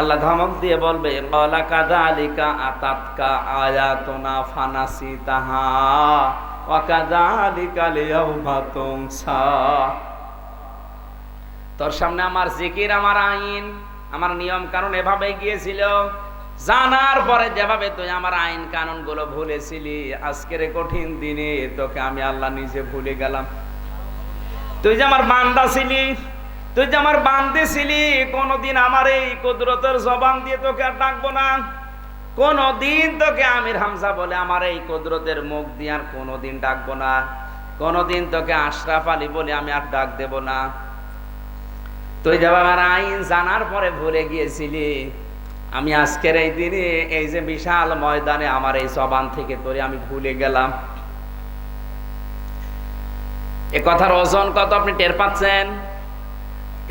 আল্লাহ ধমক দিয়ে বলবে আলিকা তোর সামনে আমার জিকির, আমার আইন, আমার নিয়ম কানুন এভাবে গিয়েছিল। জানার পরে যেভাবে তুই আমার আইন কানুনগুলো ভুলেছিলি, আজকের কঠিন দিনে তোকে আমি আল্লাহ নিজে ভুলে গেলাম। তুই যে আমার বান্দা ছিলি তুই যে আমার বান্দে ছিলি, কোনদিন আমার এই কুদরতের জবান দিয়ে তোকে আর ডাকবো না। কোনদিন তোকে আমির হামজা বলে আমার এই কুদরতের মুখ দিয়ে আর কোনদিন ডাকবো না। কোনদিন তোকে আশরাফ আলী বলে আমি আর ডাক দেব না। তুই যে আমার আইন জানার পরে ভুলে গিয়েছিলি, আমি আজকের এই দিনে, এই যে বিশাল ময়দানে আমার এই জবান থেকে তোরে আমি ভুলে গেলাম। এ কথার ওজন কত আপনি টের পাচ্ছেন?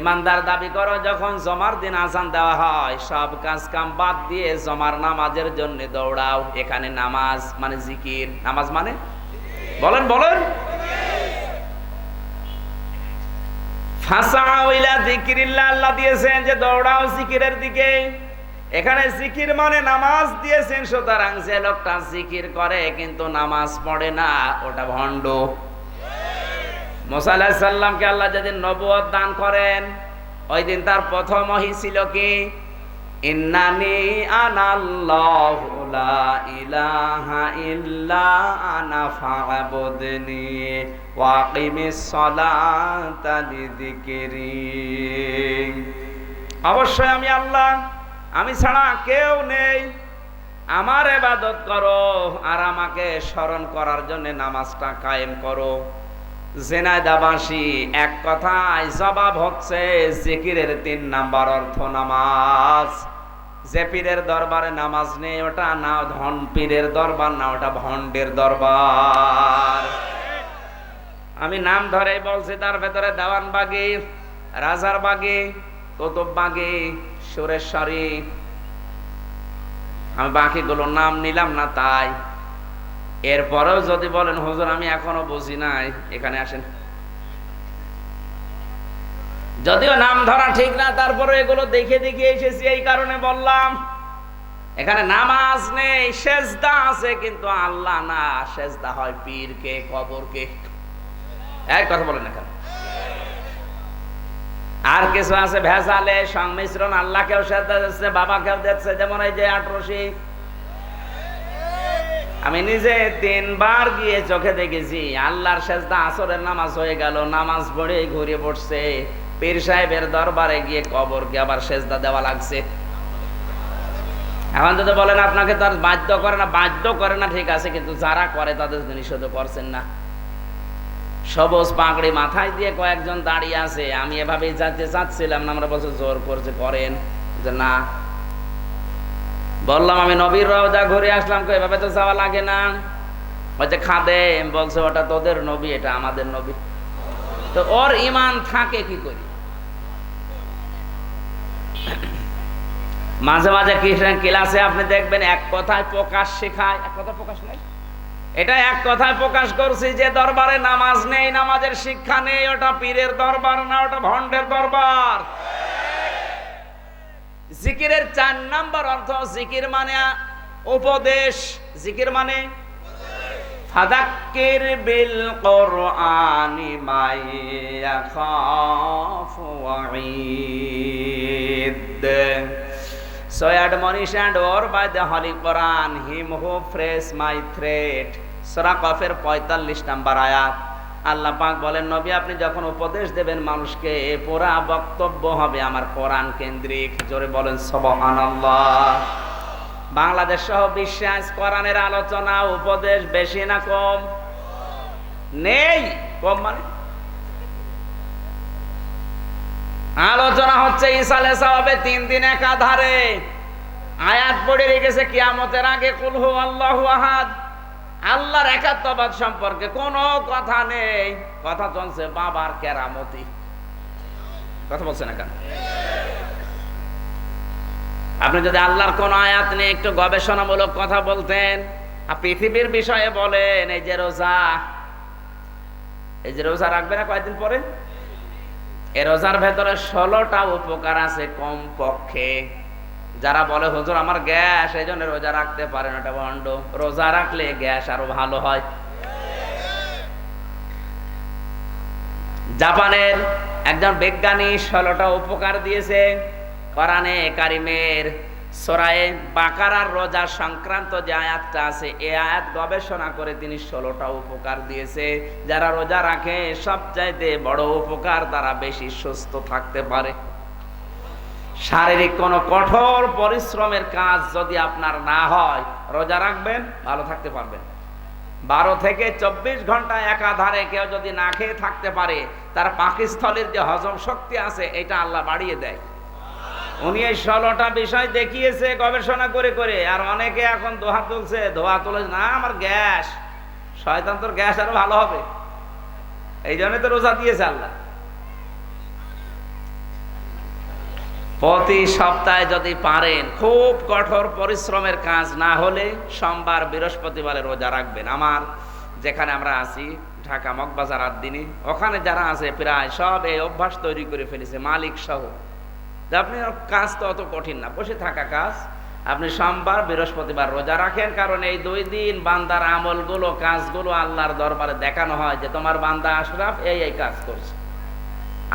ইমানদার দাবি করো, যখন জমার দিন আজান দেওয়া হয়, সব কাজ কাম বাদ দিয়ে জমার নামাজের জন্য দৌড়াও। এখানে নামাজ মানে জিকির। নামাজ মানে? বলেন বলেন। আল্লাহ দিয়েছেন যে দৌড়াও জিকিরের দিকে। এখানে জিকির মানে নামাজ দিয়েছেন, সুতরাং যে লোকটা জিকির করে কিন্তু নামাজ পড়ে না, ওটা ভণ্ড। মোসাল্লাহ সাল্লামকে আল্লাহ যেদিন নবুয়ত দান করেন, ওই দিন তার প্রথম ওহী ছিল কি? ইন্নানি আনাল্লাহু লা ইলাহা ইল্লা আনা ফা'বুদনি ওয়া আকিমিস অবশ্যই আমি আল্লাহ, আমি ছাড়া কেউ নেই। আমার ইবাদত করো আর আমাকে স্মরণ করার জন্য নামাজটা কায়েম করো। জেনায়দাবাসী এক কথায় জবাব হচ্ছে জিকিরের তিন নাম্বার অর্থ নামাজ। যে পীরের দরবারে নামাজ নেই, ওটা না ধন পীরের দরবার, না ওটা ভণ্ডের দরবার। আমি নাম ধরে বলছি, তার ভেতরে দেওয়ান বাগি, রাজার বাগি, কৌতুব বাগি, সুরেশ্বরী। আমি বাকিগুলোর নাম নিলাম না তাই। এরপরেও যদি বলেন, হুজুর, আমি এখনও বুঝি নাই। এখানে আসেন। যদিও নাম ধরা ঠিক না তারপরে এগুলো দেখে দেখে এসেছি, এই কারণে বললাম। এখানে নামাজ নেই, সেজদা আছে, কিন্তু আল্লাহ না, সেজদা হয় পীরকে, কবরকে। এক কথা বলেন এখানে আর কিছু আছে ভেজালে, সংমিশ্রণ, আল্লাহকেও সেজদা দিচ্ছে, বাবাকেও দিচ্ছে, যেমন এই যে আটরশি। আমি নিজে তিনবার গিয়ে চোখে দেখেছি, আল্লাহর সেজদা আসরের নামাজ হয়ে গেল, নামাজ পড়ে ঘুরে পড়ছে পীর সাহেবের দরবারে গিয়ে কবরকে আবার সেজদা দেওয়া লাগছে। এখন যদি বলেন আপনাকে তার বাধ্য করে না, বাধ্য করে না, ঠিক আছে, কিন্তু যারা করে তাদের নিষেধ করছেন না। সবুজ পাগড়ি মাথায় দিয়ে কয়েকজন দাঁড়িয়ে আছে, আমি এভাবেই যাতে চাচ্ছিলাম না, আমরা বলছে জোর করছে, করেন। যে না বললাম, আমি নবীর রওজা ঘুরে আসলাম কো এভাবে তো যাওয়া লাগে না। বলছে খাদে, বলছে, ওটা তোদের নবী, এটা আমাদের নবী। তো ওর ইমান থাকে কি করি? মাঝে মাঝে খ্রিস্টান ক্লাসে আপনি দেখবেন এক কথায় প্রকাশ শেখায়। এক কথা প্রকাশ নেই? এটা এক কথায় প্রকাশ করছি যে দরবারে নামাজ নেই, নামাজের শিক্ষা নেই, ওটা পীরের দরবার না, ওটা ভণ্ডের দরবার। জিকিরের চার নাম্বার অর্থ জিকির মানে উপদেশ। জিকির মানে ফাদাক্কির বিল কোরআনি মাই and or by the Holy Quran him who prays my threat সূরা কফের 45 নাম্বার আয়াত। আল্লাহ পাক বলেন, নবী, আপনি যখন উপদেশ দেবেন, মানুষকে পুরা বক্তব্য হবে আমার কোরআন কেন্দ্রিক। জোরে বলেন, সুবহানাল্লাহ। বাংলাদেশ সহ বিশ্বাস কোরআনের আলোচনা, উপদেশ বেশি না কম? নেই? কম মানে? আলোচনা হচ্ছে ইসালে সাহাবে তিন দিন একাধারে আয়াত পড়ে রেখেছে, কিয়ামতের আগে কুলহু আল্লাহু আহাদ। আল্লাহর একাত্মবাদ সম্পর্কে কোনো কথা নেই। কথা চলছে বাবার কেরামতি। কথা বলছে না কেন আপনি যদি আল্লাহর কোন আয়াত নিয়ে একটু গবেষণামূলক কথা বলতেন পৃথিবীর বিষয়ে বলেন, এই যে রোজা, এই যে রোজা রাখবে না কয়েকদিন পরে? এ রোজার ভেতরে ষোলোটা উপকার আছে কম পক্ষে যারা বলে, হুজুর, আমার গ্যাস এই জন্য রোজা রাখতে পারেন ওটা বন্ড। রোজা রাখলে গ্যাস আরও ভালো হয়। জাপানের একজন বিজ্ঞানী ষোলোটা উপকার দিয়েছে। কোরআনে কারিমের সোরায়ে বাকারার রোজা সংক্রান্ত যে আয়াতটা আছে, এ আয়াত গবেষণা করে তিনি ষোলোটা উপকার দিয়েছে। যারা রোজা রাখে, সবচাইতে বড় উপকার তারা বেশি সুস্থ থাকতে পারে। শারীরিক কোনো কঠোর পরিশ্রমের কাজ যদি আপনার না হয়, রোজা রাখবেন, ভালো থাকতে পারবেন। বারো থেকে চব্বিশ ঘণ্টা একাধারে কেউ যদি না খেয়ে থাকতে পারে, তার পাকিস্থলের যে হজম শক্তি আছে, এটা আল্লাহ বাড়িয়ে দেয়। উনি এই ষোলোটা বিষয় দেখিয়েছে, গবেষণা করে করে, আর অনেকে এখন দোহা তুলছে ধোয়া তুলে, না, আমার গ্যাস, শয়তান তোর গ্যাস আরও ভালো হবে। এই জন্য তো রোজা দিয়েছে আল্লাহ। প্রতি সপ্তাহে যদি পারেন, খুব কঠোর পরিশ্রমের কাজ না হলে সোমবার বৃহস্পতিবারে রোজা রাখবেন। আমার যেখানে আমরা আছি, ঢাকা মগবাজার দিনে ওখানে যারা আছে প্রায় সব এই অভ্যাস তৈরি করে ফেলেছে, মালিক সহ। আপনি কাজ তো অত কঠিন না, বসে থাকা কাজ। আপনি সোমবার বৃহস্পতিবার রোজা রাখেন, কারণ এই দুই দিন বান্দার আমলগুলো, কাজগুলো আল্লাহর দরবারে দেখানো হয় যে তোমার বান্দা আশরাফ এই এই কাজ করছে।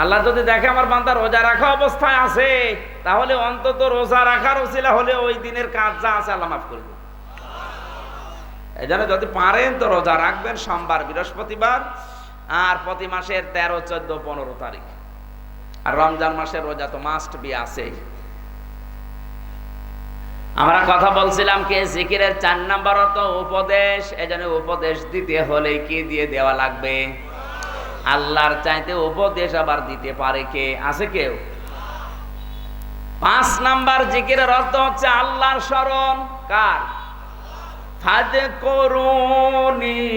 আল্লাহ যদি দেখে আমার বান্দা রোজা রাখা অবস্থায় আছে, তাহলে অন্তত রোজা রাখার ওসিলা হলে ওই দিনের কাজ যা আছে আল্লাহ মাফ করে দেবে এই জন্য যদি পারেন তো রোজা রাখবেন, সোমবার, বৃহস্পতিবার, আর প্রতি মাসের তেরো, চোদ্দ, পনেরো তারিখ। আর রমজান মাসের রোজা তো মাস্ট বি আছে। আমরা কথা বলছিলাম কি, জিকিরের চার নাম্বার তো উপদেশ, এই জন্য উপদেশ দিতে হলে কি দিয়ে দেওয়া লাগবে? আল্লাহর চাইতে উপদেশ আবার দিতে পারে কে? আছে কেউ? পাঁচ নাম্বার জিকিরের অর্থ হচ্ছে আল্লাহর স্মরণ। কার? ফাদে করুনি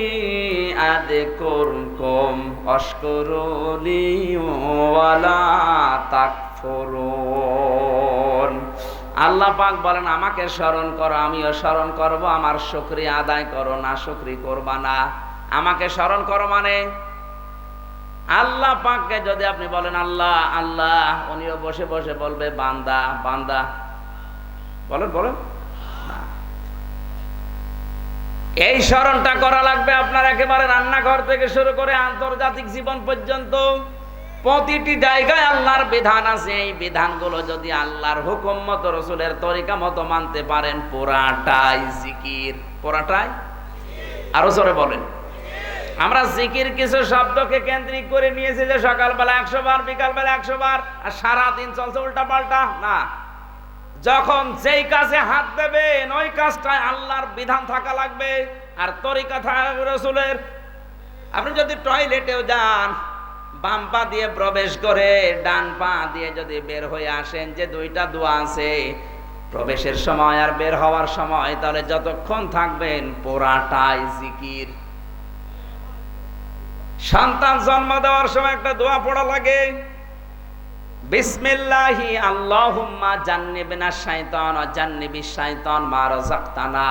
আদে করুন কম অস্করুনি ওয়ালা তাকফুরুন। আল্লাহ পাক বলেন, আমাকে স্মরণ করো, আমিও স্মরণ করব, আমার শুকরিয়া আদায় করো, না শুকরি করবা না। আমাকে স্মরণ করো মানে? আল্লাহ পাককে যদি আপনি বলেন, আল্লাহ আল্লাহ, উনিও বসে বসে বলবে, বান্দা বান্দা। বলেন বলেন। এই স্মরণটা করা লাগবে আপনার একেবারে রান্নাঘর থেকে শুরু করে আন্তর্জাতিক জীবন পর্যন্ত। প্রতিটি জায়গায় আল্লাহর বিধান আছে। এই বিধানগুলো যদি আল্লাহর হুকুম মতো, রসুলের তরিকা মতো মানতে পারেন, পুরাটাই জিকির। পুরাটাই? আরও জোরে বলেন। আমরা জিকির কিছু শব্দকে কেন্দ্রিক করে নিয়েছি যে সকালবেলা একশো বার, বিকালবেলা একশো বার, আর সারাদিন চলছে উল্টা পাল্টা না। যখন যেই কাজে হাত দেবেন ওই কাজটায় আল্লাহর বিধান থাকা লাগবে। আর তরিকা থাকবে রসুলের। আপনি যদি টয়লেটেও যান, বাম পা দিয়ে প্রবেশ করে, ডান পা দিয়ে যদি বের হয়ে আসেন, যে দুইটা দোয়া আছে, প্রবেশের সময় আর বের হওয়ার সময়, তাহলে যতক্ষণ থাকবেন পোড়াটাই জিকির। সন্তান জন্ম দেওয়ার সময় একটা দোয়া পড়া লাগে। বিসমিল্লাহি, আল্লাহুম্মা জান্নিবিনা শাইতান, জান্নিবি শাইতান মা রাযাকতানা।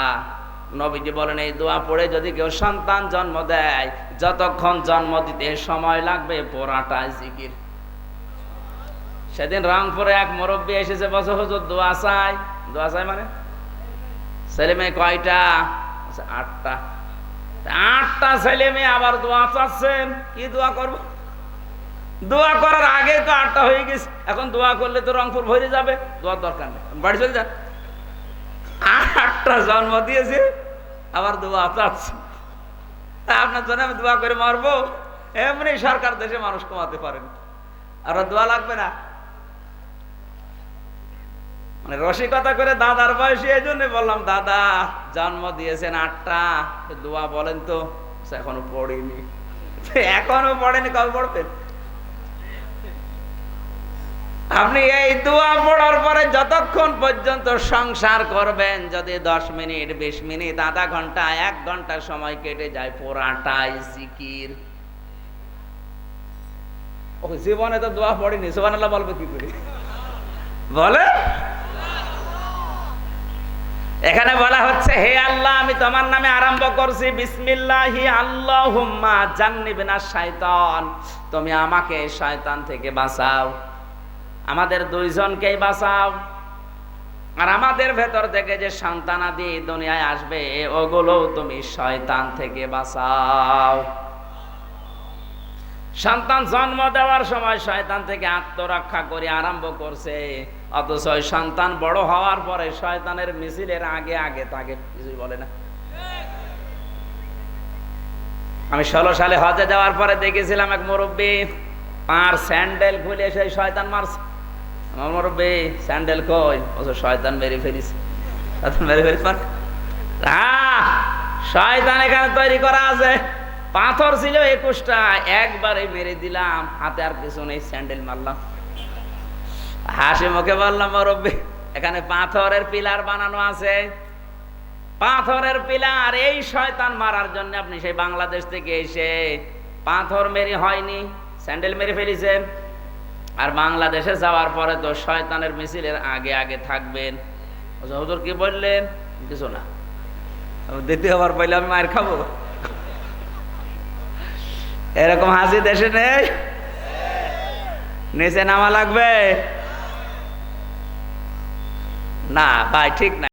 নবীজি বলেন, এই দোয়া পড়ে যদি কেউ সন্তান জন্ম দেয়, যতক্ষণ জন্ম দিতে সময় লাগবে পোড়াটা জিকির। সেদিন রংপুরে এক মুরব্বী এসেছে বছর হুজুর, দোয়া চাই। দোয়া চাই মানে? ছেলে মেয়ে কয়টা আটটা। আটটা ছেলে মেয়ে আবার দোয়া চাচ্ছেন। কি দোয়া করব? দোয়া করার আগে তো আটটা হয়ে গেছে। এখন দোয়া করলে তো রংপুর ভরে যাবে। দোয়ার দরকার নেই। বাড়ি চলে যান। আটটা জন্ম দিয়েছে, আবার দোয়া চাচ্ছে। আপনার জন্য আমি দোয়া করে মারবো। এমনি সরকার দেশে মানুষ কমাতে পারেন। আর দোয়া লাগবে না। মানে রসিকতা করে দাদার বয়সে এই জন্য বললাম, দাদা, জন্ম দিয়েছেন আটটা দোয়া বলেন তো। এখনও পড়িনি। এখনও পড়েনি, কবে পড়বেন আপনি এই দোয়া পড়ার পরে যতক্ষণ পর্যন্ত সংসার করবেন, যদি দশ মিনিট, বিশ মিনিট, আধা ঘণ্টা, এক ঘণ্টা সময় কেটে যায়, পুরাটাই জিকির। জীবনে তো দোয়া পড়িনি সুবান বলবে কি করে? বলে? এখানে বলা হচ্ছে, হে আল্লাহ, আমি তোমার নামে আরম্ভ করছি। বিসমিল্লাহি, আল্লাহুম্মা জান্নিবনা শাইতান। তুমি আমাকে শয়তান থেকে বাঁচাও। আমাদের দুইজনকেই বাঁচাও। আর আমাদের ভেতর থেকে যে সন্তানাদি দুনিয়ায় আসবে ওগুলো তুমি শয়তান থেকে বাঁচাও। সন্তান জন্ম দেওয়ার সময় শয়তান থেকে আত্মরক্ষা করে আরম্ভ করছে। অথচ সন্তান বড় হওয়ার পরে শয়তানের মিছিলের আগে আগে তাকে কিছুই বলে না। আমি ষোলো সালে হজে যাওয়ার পরে দেখেছিলাম এক মুরব্বী পার স্যান্ডেল খুলে সেই শয়তান মারছে। আমার মুরব্বী, স্যান্ডেল কই? অথচ শয়তান মেরে ফেলিস শয়তান মেরে ফেলিস মানে শয়তান এখানে তৈরি করা আছে। পাথর ছিল একুশটা একবারে মেরে দিলাম হাতে আর কিছু নেই স্যান্ডেল মারলাম। হাসি মুখে বললাম মুরব্বী এখানে পাথরের পিলার বানানো আছে। পাথরের পিলার এই শয়তান মারার জন্য আপনি সেই বাংলাদেশ থেকে এসে পাথর মেরে হয়নি স্যান্ডেল মেরে ফেলেছেন আর বাংলাদেশে যাওয়ার পরে তো শয়তানের মিছিলের আগে আগে থাকবেন। বলছে, হুজুর কি বললেন? কিছু না। দ্বিতীয়বার পাইলে আমি মায়ের খাব? এরকম হাসি দেশে নেই? নিচে নামা লাগবে? না ভাই ঠিক না।